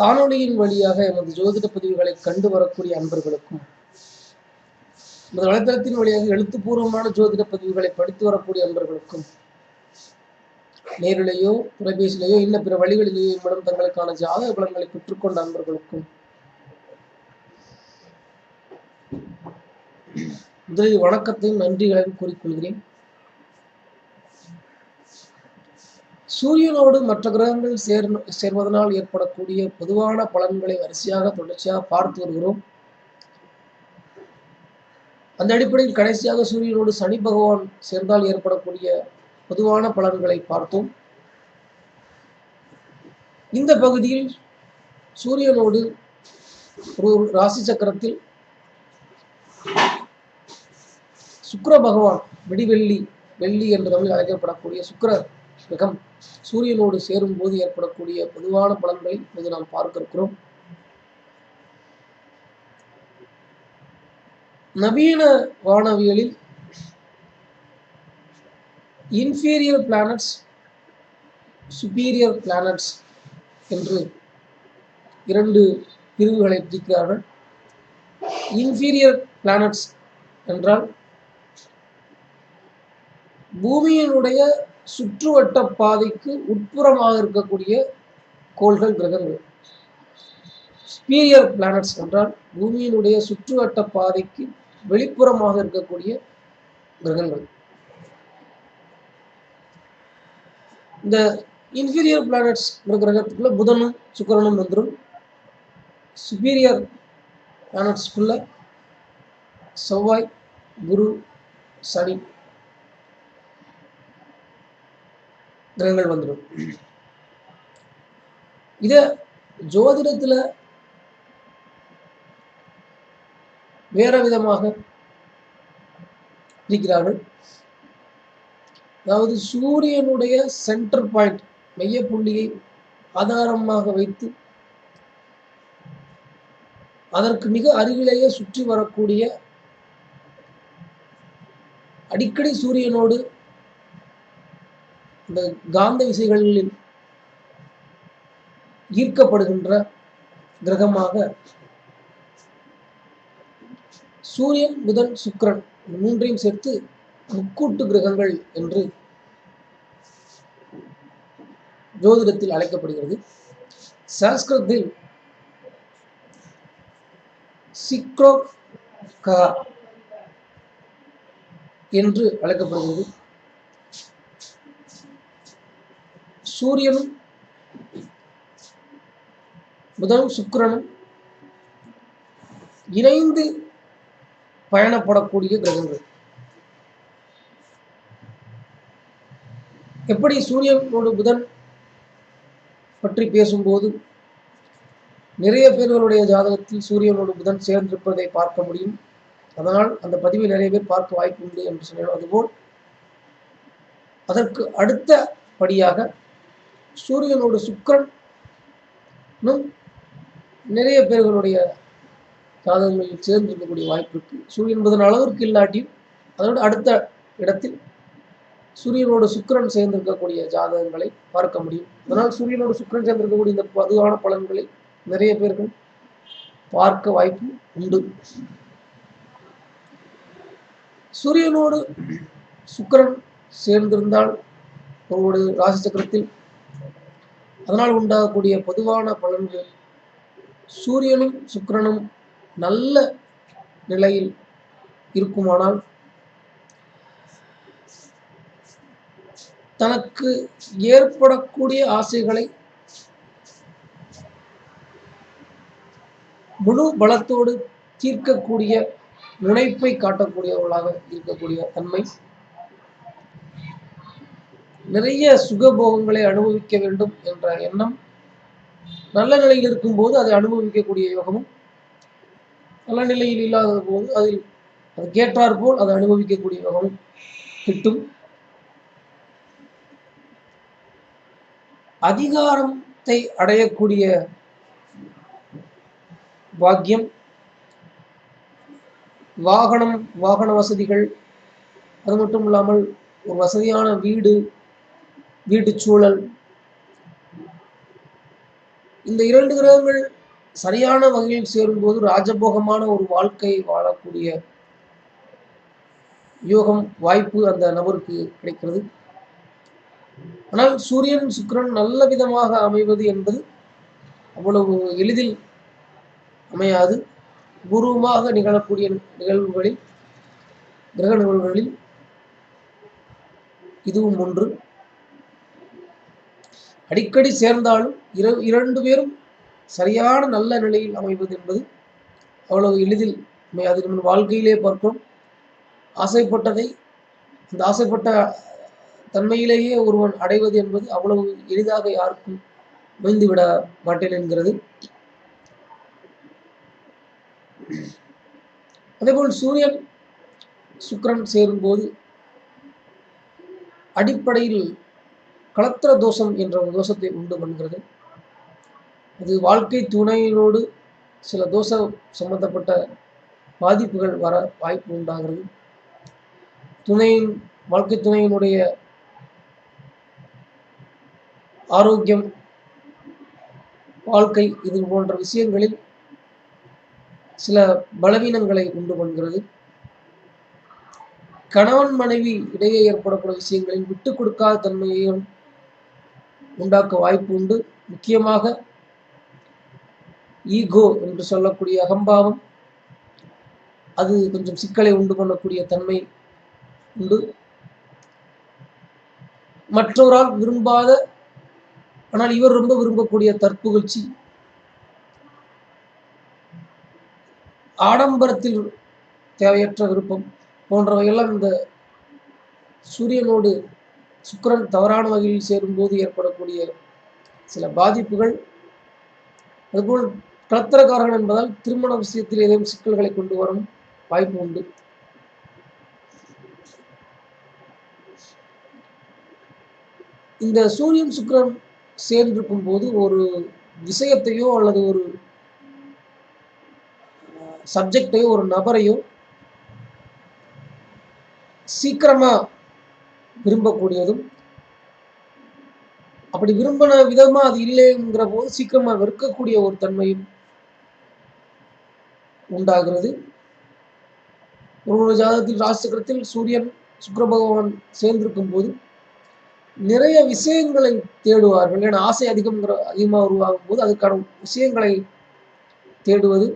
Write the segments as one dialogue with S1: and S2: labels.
S1: காணொளியின் வழியாக எமது ஜோதிட பதிவுகளை கண்டு வரக்கூடிய அன்பர்களுக்கும் எமது வலைத்தளத்தின் வழியாக எழுத்துப்பூர்வமான ஜோதிட பதிவுகளை படித்து வரக்கூடிய அன்பர்களுக்கும் நேரிலேயோ தொலைபேசியிலேயோ இன்ன பிற வழிகளிலேயோ இம்மிடம் தங்களுக்கான ஜாதக பலன்களை பெற்றுக்கொண்ட அன்பர்களுக்கும் முதலில் வணக்கத்தையும் நன்றிகளையும் கூறிக்கொள்கிறேன். சூரியனோடு மற்ற கிரகங்கள் சேர் சேர்வதனால் ஏற்படக்கூடிய பொதுவான பலன்களை வரிசையாக தொடர்ச்சியாக பார்த்து வருகிறோம். அந்த அடிப்படையில் கடைசியாக சூரியனோடு சனி பகவான் சேர்ந்தால் ஏற்படக்கூடிய பொதுவான பலன்களை பார்த்தோம். இந்த பகுதியில் சூரியனோடு ஒரு ராசி சக்கரத்தில் சுக்கர பகவான் வெடிவெள்ளி வெள்ளி என்ற தமிழில் அழைக்கப்படக்கூடிய சுக்கர கிரகம் சூரியனோடு சேரும் போது ஏற்படக்கூடிய பொதுவான பலன்களை இப்போது நாம் பார்க்க இருக்கிறோம் நவீன வானவியலில் இன்ஃபீரியர் பிளானட்ஸ் சுப்பீரியர் பிளானட்ஸ் என்று இரண்டு பிரிவுகளை பிரிக்கிறார்கள். இன்ஃபீரியர் பிளானட்ஸ் என்றால் பூமியினுடைய சுற்றுவட்ட பாதைக்கு உட்புறமாக இருக்கக்கூடிய கோள்கள் கிரகங்கள். ஸ்பீரியர் பிளானட்ஸ் என்றால் பூமியினுடைய சுற்றுவட்ட பாதைக்கு வெளிப்புறமாக இருக்கக்கூடிய கிரகங்கள். இந்த இன்ஃபீரியர் பிளானட்ஸ் கிரகத்துக்குள்ள புதனும் சுக்கரனும் வந்துடும் சுப்பீரியர் பிளானட்ஸ்குள்ள செவ்வாய் குரு சனி கிரகங்கள் வந்துடும். இத ஜோதிடத்துல வேற விதமாக பிரிக்கிறார்கள். அதாவது சூரியனுடைய சென்டர் பாயிண்ட் மையப்புள்ளியை ஆதாரமாக வைத்து அதற்கு மிக அருகிலேயே சுற்றி வரக்கூடிய அடிக்கடி சூரியனோடு இந்த காந்த விசைகளில் ஈர்க்கப்படுகின்ற கிரகமாக சூரியன் புதன் சுக்கிரன் மூன்றையும் சேர்த்து முக்கூட்டு கிரகங்கள் என்று ஜோதிடத்தில் அழைக்கப்படுகிறது. சஸ்கிருதத்தில் சிக்ரோ என்று அழைக்கப்படுகிறது. சூரியனும் புதனும் சுக்கிரனும் இணைந்து பயணப்படக்கூடிய கிரகங்கள். எப்படி சூரியனோடு புதன் பற்றி பேசும்போது நிறைய பேர்களுடைய ஜாதகத்தில் சூரியனோடு புதன் சேர்ந்திருப்பதை பார்க்க முடியும். அதனால் அந்த பதிவை நிறைய பேர் பார்க்க வாய்ப்பு உண்டு என்று சொன்னேன் அதுபோல் அதற்கு அடுத்த படியாக சூரியனோட சுக்கரன் நிறைய பேர்களுடைய ஜாதகங்களில் சேர்ந்திருக்கக்கூடிய வாய்ப்பு இருக்கு. சூரியன் புதன் அளவிற்கு இல்லாட்டியும் அதோடு அடுத்த இடத்தில் சூரியனோட சுக்கிரன் சேர்ந்திருக்கக்கூடிய ஜாதகங்களை பார்க்க முடியும். அதனால் சூரியனோட சுக்கிரன் சேர்ந்திருக்கக்கூடிய இந்த பொதுவான பலன்களை நிறைய பேர்கள் பார்க்க வாய்ப்பு உண்டு. சூரியனோடு சுக்கிரன் சேர்ந்திருந்தால் உங்களுடைய ராசி சக்கரத்தில் அதனால் உண்டாகக்கூடிய பொதுவான பலன்கள் சூரியனும் சுக்கிரனும் நல்ல நிலையில் இருக்குமானால் தனக்கு ஏற்படக்கூடிய ஆசைகளை முழு பலத்தோடு தீர்க்கக்கூடிய முனைப்பை காட்டக்கூடியவர்களாக இருக்கக்கூடிய தன்மை நிறைய சுகபோகங்களை அனுபவிக்க வேண்டும் என்ற எண்ணம் நல்ல நிலையில் இருக்கும்போது அதை அனுபவிக்கக்கூடிய யோகமும் நல்ல நிலையில் இல்லாத போது அதில் அது கேட்டார் போல் அதை அனுபவிக்கக்கூடிய யோகமும் கிட்டும். அதிகாரத்தை அடையக்கூடிய பாக்கியம் வாகனம் வாகன வசதிகள் அது மட்டும் இல்லாமல் ஒரு வசதியான வீடு வீட்டு சூழல். இந்த இரண்டு கிரகங்கள் சரியான வகையில் சேரும்போது ராஜபோகமான ஒரு வாழ்க்கை வாழக்கூடிய யோகம் வாய்ப்பு அந்த நபருக்கு கிடைக்கிறது. ஆனால் சூரியன் சுக்கிரன் நல்ல விதமாக அமைவது என்பது அவ்வளவு எளிதில் அமையாது. பூர்வமாக நிகழக்கூடிய நிகழ்வுகளில் கிரக நிகழ்வுகளில் இதுவும் ஒன்று. அடிக்கடி சேர்ந்தாலும் இர இரண்டு பேரும் சரியான நல்ல நிலையில் அமைவது என்பது அவ்வளவு எளிதில் அது நம்ம வாழ்க்கையிலே பார்க்கிறோம் ஆசைப்பட்டதை அந்த ஆசைப்பட்ட தன்மையிலேயே ஒருவன் அடைவது என்பது அவ்வளவு எளிதாக யாருக்கும் அமைந்துவிட மாட்டேன் என்கிறது. அதேபோல் சூரியன் சுக்கிரன் சேரும்போது அடிப்படையில் கலத்திர தோஷம் என்ற ஒரு தோஷத்தை உண்டு பண்ணுகிறது. அது வாழ்க்கை துணையினோடு சில தோஷ சம்பந்தப்பட்ட பாதிப்புகள் வர வாய்ப்பு உண்டாகிறது. துணையின் வாழ்க்கை துணையினுடைய ஆரோக்கியம் வாழ்க்கை இது போன்ற விஷயங்களில் சில பலவீனங்களை உண்டு பண்ணுகிறது. கணவன் மனைவி இடையே ஏற்படக்கூடிய விஷயங்களில் விட்டு கொடுக்காத தன்மையையும் உண்டாக்க வாய்ப்பு உண்டு. முக்கியமாக ஈகோ என்று சொல்லக்கூடிய அகம்பாவம் அது கொஞ்சம் சிக்கலை உண்டு பண்ணக்கூடிய தன்மை உண்டு. மற்றவரால் விரும்பாத ஆனால் இவர் ரொம்ப விரும்பக்கூடிய தற்புகழ்ச்சி. ஆடம்பரத்தில் தேவையற்ற விருப்பம் போன்றவையெல்லாம் இந்த சூரியனோடு சுக்கிரன் தவறான வகையில் சேரும்போது ஏற்படக்கூடிய சில பாதிப்புகள். அதுபோல் கலத்திரக்காரர்கள் என்பதால் திருமண விஷயத்தில் ஏதேனும் சிக்கல்களை கொண்டு வரும் வாய்ப்பு உண்டு. இந்த சூரியன் சுக்கிரன் சேர்ந்திருக்கும் போது ஒரு விஷயத்தையோ அல்லது ஒரு சப்ஜெக்டையோ ஒரு நபரையோ சீக்கிரமா விரும்பக்கூடியதும். அப்படி விரும்பின விதமா அது இல்லைங்கிற போது சீக்கிரமா வெறுக்கக்கூடிய ஒரு தன்மையும் உண்டாகிறது. ஒரு ஜாதகத்தில் ராசிக்கிரத்தில் சூரியன் சுக்கர பகவான் சேர்ந்திருக்கும் போது நிறைய விஷயங்களை தேடுவார்கள். ஏன்னா ஆசை அதிகம்ங்கிற அதிகமாக உருவாகும் போது அதுக்கான விஷயங்களை தேடுவது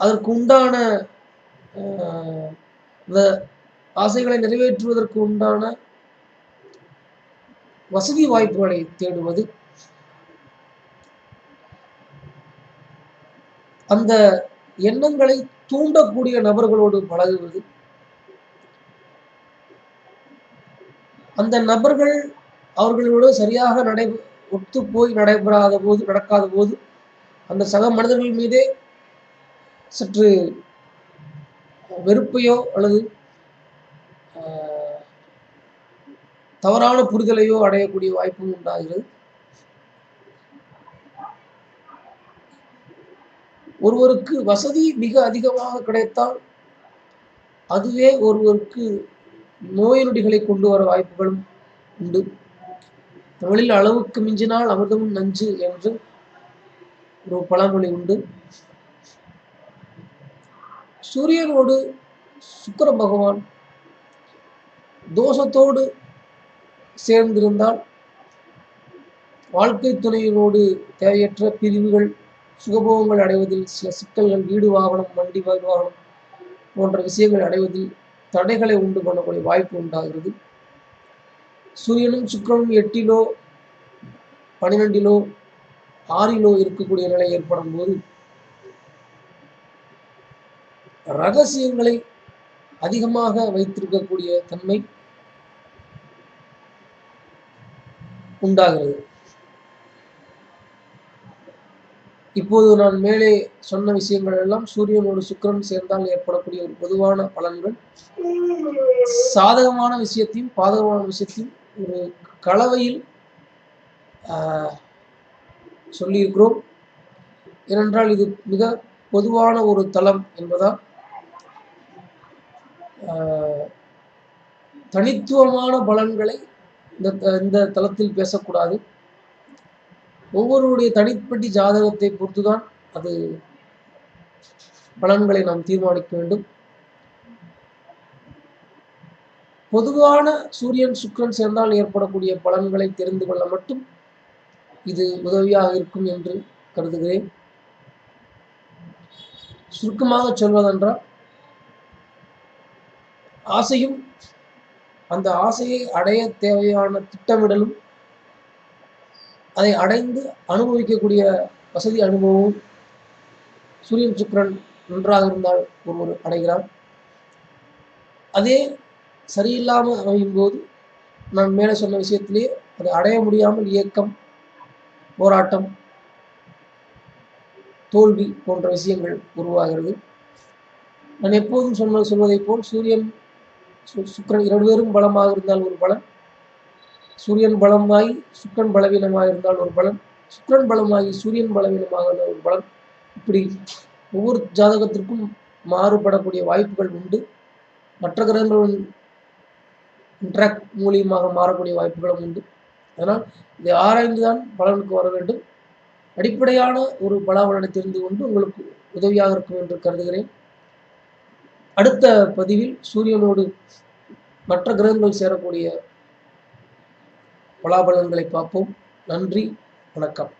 S1: அதற்கு உண்டான ஆஹ், ஆசைகளை நிறைவேற்றுவதற்கு உண்டான வசதி வாய்ப்புகளை தேடுவது. அந்த எண்ணங்களை தூண்டக்கூடிய நபர்களோடு பழகுவது. அந்த நபர்கள் அவர்களோடு சரியாக நடை ஒத்து போய் நடைபெறாத போது நடக்காத போது அந்த சக மனிதர்கள் மீதே சற்று வெறுப்பையோ அல்லது தவறான புரிதலையோ அடையக்கூடிய வாய்ப்பும் உண்டாகிறது. ஒருவருக்கு வசதி மிக அதிகமாக கிடைத்தால் அதுவே ஒருவருக்கு நோய் நொடிகளை கொண்டு வர வாய்ப்புகளும் உண்டு. தமிழில் அளவுக்கு மிஞ்சினால் அமிர்தமும் நஞ்சு என்று ஒரு பழமொழி உண்டு. சூரியனோடு சுக்கிர பகவான் தோஷத்தோடு சேர்ந்திருந்தால் வாழ்க்கை துணையினோடு தேவையற்ற பிரிவுகள் சுகபோகங்கள் அடைவதில் சில சிக்கல்கள் வீடு வாகனம் வண்டி வாகனம் போன்ற விஷயங்கள் அடைவதில் தடைகளை உண்டு பண்ணக்கூடிய வாய்ப்பு உண்டாகிறது. சூரியனும் சுக்கரனும் எட்டிலோ பனிரெண்டிலோ ஆறிலோ இருக்கக்கூடிய நிலை ஏற்படும் போது ரகசியங்களை அதிகமாக வைத்திருக்கக்கூடிய தன்மை உண்டாகிறது. இப்போது நான் மேலே சொன்ன விஷயங்கள் எல்லாம் சூரியனோடு சுக்கரன் சேர்ந்தால் ஏற்படக்கூடிய ஒரு பொதுவான பலன்கள். சாதகமான விஷயத்தையும் பாதகமான விஷயத்தையும் ஒரு கலவையில் ஆஹ், சொல்லியிருக்கிறோம். ஏனென்றால் இது மிக பொதுவான ஒரு தளம் என்பதால் ஆஹ், தனித்துவமான பலன்களை இந்த த- இந்த தளத்தில் பேசக்கூடாது. ஒவ்வொருவருடைய தனிப்பட்டி ஜாதகத்தை பொறுத்துதான் அது பலன்களை நாம் தீர்மானிக்க வேண்டும். பொதுவான சூரியன் சுக்கிரன் சேர்ந்தால் ஏற்படக்கூடிய பலன்களை தெரிந்து கொள்ள மட்டும் இது உதவியாக இருக்கும் என்று கருதுகிறேன். சுருக்கமாக சொல்வதென்றால் ஆசையும் அந்த ஆசையை அடைய தேவையான திட்டமிடலும் அதை அடைந்து அனுபவிக்கக்கூடிய வசதி அனுபவமும் சூரியன் சுக்கிரன் நன்றாக இருந்தால் ஒருவர் அடைகிறார். அதே சரியில்லாமல் அமையும் போது நான் மேலே சொன்ன விஷயத்திலே அதை அடைய முடியாமல் இயக்கம் போராட்டம் தோல்வி போன்ற விஷயங்கள் உருவாகிறது. நான் எப்போதும் சொன்ன சொல்வதைப் போல் சூரியன் சுக்கிரன் இரண்டு பேரும் பலமாக இருந்தால் ஒரு பலன். சூரியன் பலமாகி சுக்கிரன் பலவீனமாக இருந்தால் ஒரு பலன். சுக்கிரன் பலமாகி சூரியன் பலவீனமாக இருந்தால் ஒரு பலன். இப்படி ஒவ்வொரு ஜாதகத்திற்கும் மாறுபடக்கூடிய வாய்ப்புகள் உண்டு. மற்ற கிரகங்களுடன் இன்ட்ராக்ட் மூலியமாக மாறக்கூடிய வாய்ப்புகளும் உண்டு. அதனால் இதை ஆராய்ந்து தான் பலனுக்கு வர வேண்டும். அடிப்படையான ஒரு பலாபலனை தெரிந்து கொண்டு உங்களுக்கு உதவியாக இருக்கும் என்று கருதுகிறேன். அடுத்த பதிவில் சூரியனோடு மற்ற கிரகங்கள் சேரக்கூடிய பலாபலன்களை பார்ப்போம். நன்றி வணக்கம்.